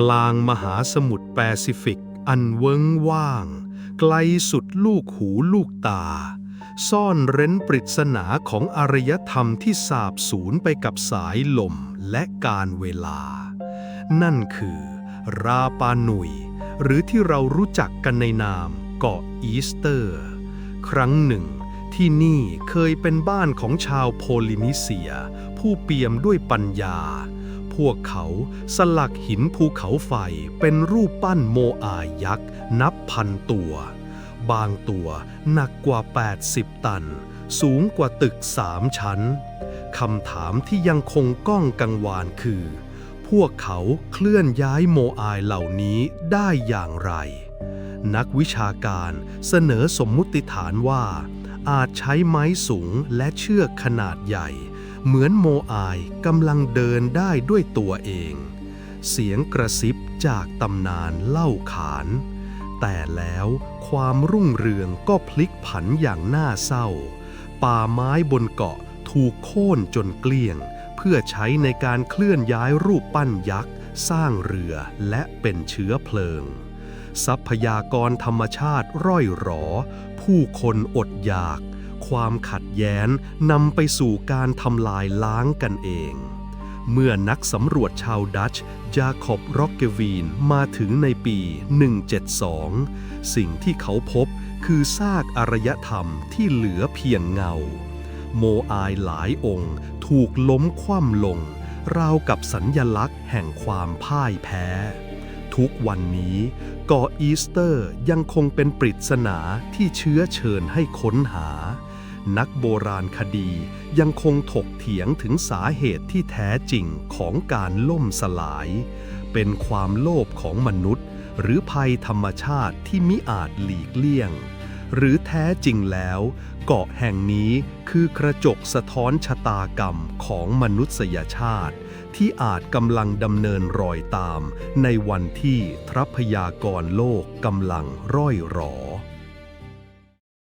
กลางมหาสมุทรแปซิฟิก อันเวิ้งว่าง ไกลสุดลูกหูลูกตา ซ่อนเร้นปริศนาของอารยธรรมที่สาบสูญไปกับสายลมและการเวลา นั่นคือ ราปานุย หรือที่เรารู้จักกันในนามเกาะอีสเตอร์ ครั้งหนึ่งที่นี่เคยเป็นบ้านของชาวโพลินีเซีย ผู้เปี่ยมด้วยปัญญา วกเขาสลักหินภูเขาไฟเป็นรูปปั้นโมอายักษ์ นับพันตัว บางตัวหนักกว่า 80 ตัน สูงกว่าตึกสามชั้นคำถามที่ยังคงก้องกังวานคือ พวกเขาเคลื่อนย้ายโมอายเหล่านี้ได้อย่างไร นักวิชาการเสนอสมมุติฐานว่า อาจใช้ไม้สูงและเชือกขนาดใหญ่ เหมือนโมอายกำลังเดินได้ด้วยตัวเอง เสียงกระซิบจากตำนานเล่าขาน แต่แล้วความรุ่งเรืองก็พลิกผันอย่างน่าเศร้า ป่าไม้บนเกาะถูกโค่นจนเกลี้ยง เพื่อใช้ในการเคลื่อนย้ายรูปปั้นยักษ์ สร้างเรือและเป็นเชื้อเพลิง ทรัพยากรธรรมชาติร่อยหรอ ผู้คนอดอยาก ความขัดแย้งนำไปสู่การทำลายล้างกันเอง เมื่อนักสำรวจชาวดัตช์จาคอบร็อกเกวีนมาถึงในปี 172 สิ่งที่เขาพบคือซากอารยธรรมที่เหลือเพียงเงา โมอายหลายองค์ถูกล้มคว่ำลง ราวกับสัญญลักษณ์แห่งความพ่ายแพ้ ทุกวันนี้เกาะอีสเตอร์ยังคงเป็นปริศนาที่เชื้อเชิญให้ค้นหา นักโบราณคดียังคงถกเถียงถึงสาเหตุที่แท้จริงของการล่มสลาย เป็นความโลภของมนุษย์ หรือภัยธรรมชาติที่มิอาจหลีกเลี่ยง หรือแท้จริงแล้ว เกาะแห่งนี้คือกระจกสะท้อนชะตากรรมของมนุษยชาติ ที่อาจกำลังดำเนินรอยตาม ในวันที่ทรัพยากรโลกกำลังร่อยหรอ